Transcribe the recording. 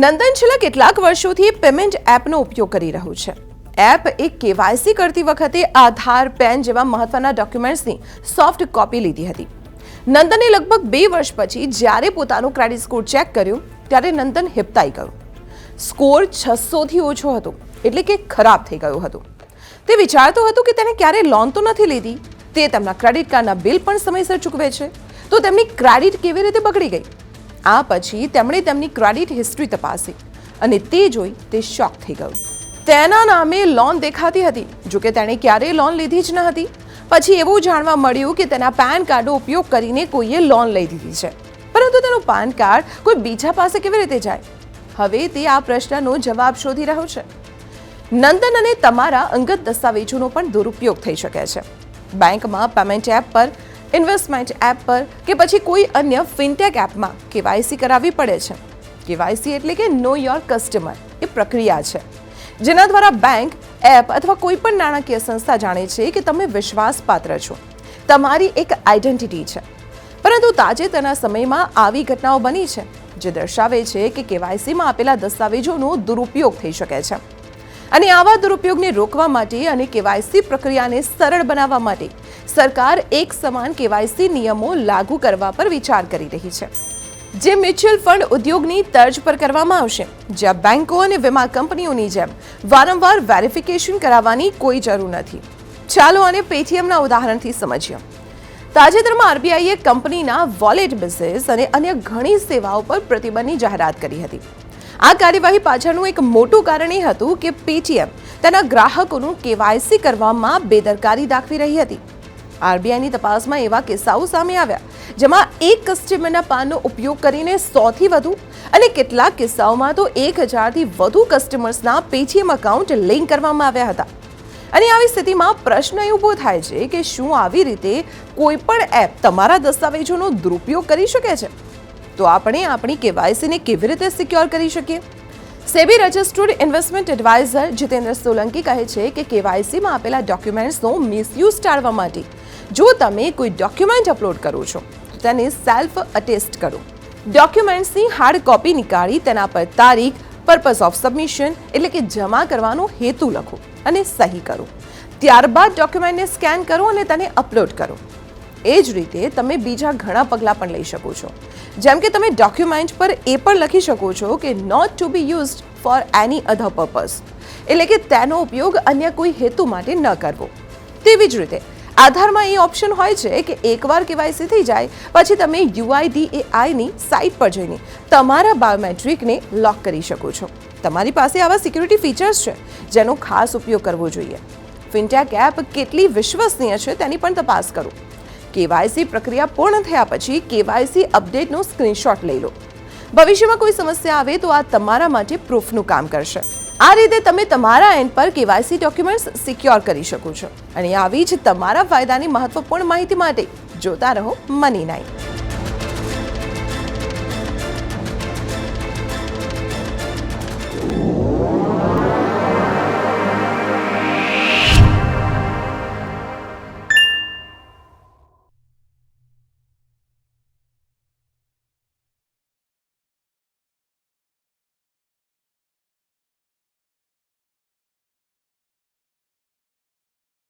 નંદન છેલ્લા કેટલાક વર્ષોથી પેમેન્ટ એપનો ઉપયોગ કરી રહ્યું છે. એપ એ કેવાયસી કરતી વખતે આધાર, પેન જેવા મહત્વના ડોક્યુમેન્ટ્સની સોફ્ટ કોપી લીધી હતી. નંદને લગભગ બે વર્ષ પછી જ્યારે પોતાનો ક્રેડિટ સ્કોર ચેક કર્યો, ત્યારે નંદન હિપતાઈ ગયો. સ્કોર છસોથી ઓછો હતો, એટલે કે ખરાબ થઈ ગયો હતો. તે વિચારતો હતો કે તેને ક્યારે લોન તો નથી લીધી, તે તેમના ક્રેડિટ કાર્ડના બિલ પણ સમયસર ચૂકવે છે, તો તેમની ક્રેડિટ કેવી રીતે બગડી ગઈ? આ પછી તેમણે તેમની ક્રેડિટ હિસ્ટ્રી તપાસી અને તે જોઈ તે શોક થઈ ગયું. તેના નામે લોન દેખાતી હતી, જોકે તેણે ક્યારેય લોન લીધી જ ન હતી. પછી એવું જાણવા મળ્યું કે તેના પેન કાર્ડનો ઉપયોગ કરીને કોઈએ લોન લઈ દીધી છે. પરંતુ તેનું પાન કાર્ડ કોઈ બીજા પાસે કેવી રીતે જાય? હવે તે આ પ્રશ્નનો જવાબ શોધી રહ્યો છે. નંદન અને તમારા અંગત દસ્તાવેજોનો પણ દુરુપયોગ થઈ શકે છે. બેંકમાં પેમેન્ટ એપ પર ઇન્વેસ્ટમેન્ટ એપ પર કે પછી કોઈ અન્ય ફિનટેક એપમાં કેવાયસી કરાવવી પડે છે. કેવાયસી એટલે કે નો યોર કસ્ટમર એ પ્રક્રિયા છે, જેના દ્વારા બેંક, એપ અથવા કોઈ પણ નાણાકીય સંસ્થા જાણે છે કે તમે વિશ્વાસપાત્ર છો. તમારી એક આઈડેન્ટિટી છે, પરંતુ તાજેતરના સમયમાં આવી ઘટનાઓ બની છે, જે દર્શાવે છે કે કેવાયસીમાં આપેલા દસ્તાવેજોનો દુરુપયોગ થઈ શકે છે. અને આવા દુરુપયોગને રોકવા માટે અને કેવાયસી પ્રક્રિયાને સરળ બનાવવા માટે સરકાર એક સમાન કેવાયસી નિયમો લાગુ કરવા પર વિચાર કરી રહી છે, જે મ્યુચ્યુઅલ ફંડ ઉદ્યોગની તર્જ પર કરવામાં આવશે, જ્યાં બેન્કો અને વીમા કંપનીઓની જેમ વારંવાર વેરિફિકેશન કરાવવાની કોઈ જરૂર નથી. ચાલો આને પેટીએમના ઉદાહરણથી સમજીએ. તાજેતરમાં આરબીઆઈએ કંપનીના વોલેટ બિઝનેસ અને અન્ય ઘણી સેવાઓ પર પ્રતિબંધની જાહેરાત કરી હતી. આ કાર્યવાહી પાછળનું એક મોટું કારણ એ હતું કે પેટીએમ તેના ગ્રાહકોનું કેવાયસી કરવામાં બેદરકારી દાખવી રહી હતી. આરબીઆઈની તપાસમાં એવા કિસ્સાઓ સામે આવ્યા, જેમાં એક કસ્ટમરના પાનનો ઉપયોગ કરીને સોથી વધુ અને કેટલાક કિસ્સાઓમાં તો એક હજારથી વધુ કસ્ટમર્સના પેટીએમ એકાઉન્ટ લિંક કરવામાં આવ્યા હતા. અને આવી સ્થિતિમાં પ્રશ્ન એ ઊભો થાય છે કે શું આવી રીતે કોઈ પણ એપ તમારા દસ્તાવેજોનો દુરુપયોગ કરી શકે છે? તો આપણે આપણી કેવાયસીને કેવી રીતે સિક્યોર કરી શકીએ? SEBI registered investment adviser Jitendra Solanki કહે છે કે કેવાયસીમાં આપેલા ડોક્યુમેન્ટ્સનો મિસયુઝ ટાળવા માટે જો તમે કોઈ ડોક્યુમેન્ટ અપલોડ કરો છો, તેને સેલ્ફ અટેસ્ટ કરો. ડોક્યુમેન્ટ્સની હાર્ડ કોપી નીકાળી તેના પર તારીખ પર્પઝ ઓફ સબમિશન એટલે કે જમા કરવાનો હેતુ લખો અને સહી કરો. ત્યારબાદ ડોક્યુમેન્ટને સ્કેન કરો અને તેને અપલોડ કરો. એ જ રીતે તમે બીજા ઘણા પગલાં પણ લઈ શકો છો. જેમ કે તમે ડોક્યુમેન્ટ પર એ પણ લખી શકો છો કે not to be used for any other purpose એટલે કે તેનો ઉપયોગ અન્ય કોઈ હેતુ માટે ન કરવો. તેવી જ રીતે આધારમાં એ ઓપ્શન હોય છે કે એકવાર કેવાયસી થઈ જાય, પછી તમે યુઆઈડીએઆઈની સાઇટ પર જઈને તમારા બાયોમેટ્રિકને લોક કરી શકો છો. તમારી પાસે આવા સિક્યુરિટી ફીચર્સ છે જેનો ખાસ ઉપયોગ કરવો જોઈએ. ફિનટેક એપ કેટલી વિશ્વસનીય છે તેની પણ તપાસ કરો. કેવાયસી પ્રક્રિયા પૂર્ણ થયા પછી કેવાયસી અપડેટનો સ્ક્રીનશોટ લઈ લો. ભવિષ્યમાં કોઈ સમસ્યા આવે તો આ તમારા માટે પ્રૂફનું કામ કરશે. આ રીતે તમે તમારા એન્ડ પર કેવાયસી ડોક્યુમેન્ટ્સ સિક્યોર કરી શકો છો. અને આવી જ તમારા ફાયદાની મહત્વપૂર્ણ માહિતી માટે જોતા રહો મની નાઇટ